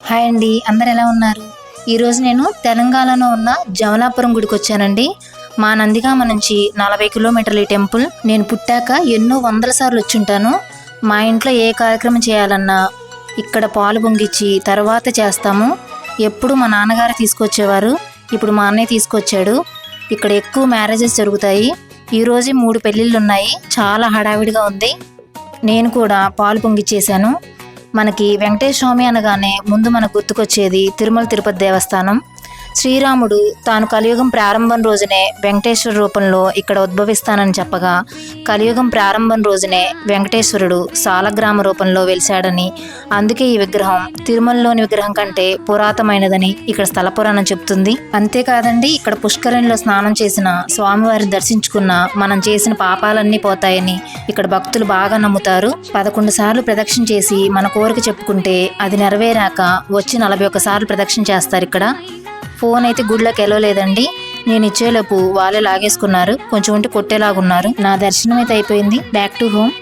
Hi అండి అందరు ఎలా ఉన్నారు? ఈరోజు నేను తెలంగాణలో ఉన్న జమలాపురం గుడికి వచ్చానండి. మా నందిగామ నుంచి నలభై కిలోమీటర్ల ఈ టెంపుల్ నేను పుట్టాక ఎన్నో వందల సార్లు వచ్చుంటాను మా ఇంట్లో ఏ కార్యక్రమం చేయాలన్నా ఇక్కడ పాలు పొంగిచ్చి తర్వాత చేస్తాము. ఎప్పుడు మా నాన్నగారు తీసుకొచ్చేవారు ఇప్పుడు మా అన్నయ్య తీసుకొచ్చాడు. ఇక్కడ ఎక్కువ మ్యారేజెస్ జరుగుతాయి. ఈరోజు మూడు పెళ్ళిళ్ళు ఉన్నాయి. చాలా హడావిడిగా ఉంది. నేను కూడా పాలు పొంగిచ్చేసాను మనకి వెంకటేశ్వమి అనగానే ముందు మనకు గుర్తుకొచ్చేది తిరుమల తిరుపతి దేవస్థానం. శ్రీరాముడు తాను కలియుగం ప్రారంభం రోజునే వెంకటేశ్వర రూపంలో ఇక్కడ ఉద్భవిస్తానని చెప్పగా కలియుగం ప్రారంభం రోజునే వెంకటేశ్వరుడు సాలగ్రామ రూపంలో వెలిశాడని అందుకే ఈ విగ్రహం తిరుమలలోని విగ్రహం కంటే పురాతనమైనదని ఇక్కడ స్థల పురాణం చెప్తుంది అంతేకాదండి ఇక్కడ పుష్కరిణిలో స్నానం చేసిన స్వామివారిని దర్శించుకున్న మనం చేసిన పాపాలన్నీ పోతాయని ఇక్కడ భక్తులు బాగా నమ్ముతారు. పదకొండు సార్లు ప్రదక్షిణ చేసి మన కోరిక చెప్పుకుంటే అది నెరవేరాక వచ్చి నలభై ఒక్క సార్లు ప్రదక్షిణ చేస్తారు ఇక్కడ. ఫోన్ అయితే గుడ్లోకి వెళ్ళలేదండి నేను ఇచ్చేలోపు వాళ్ళే లాగేసుకున్నారు. కొంచెం ఉంటే కొట్టేలాగున్నారు. నా దర్శనం అయితే అయిపోయింది. Back to home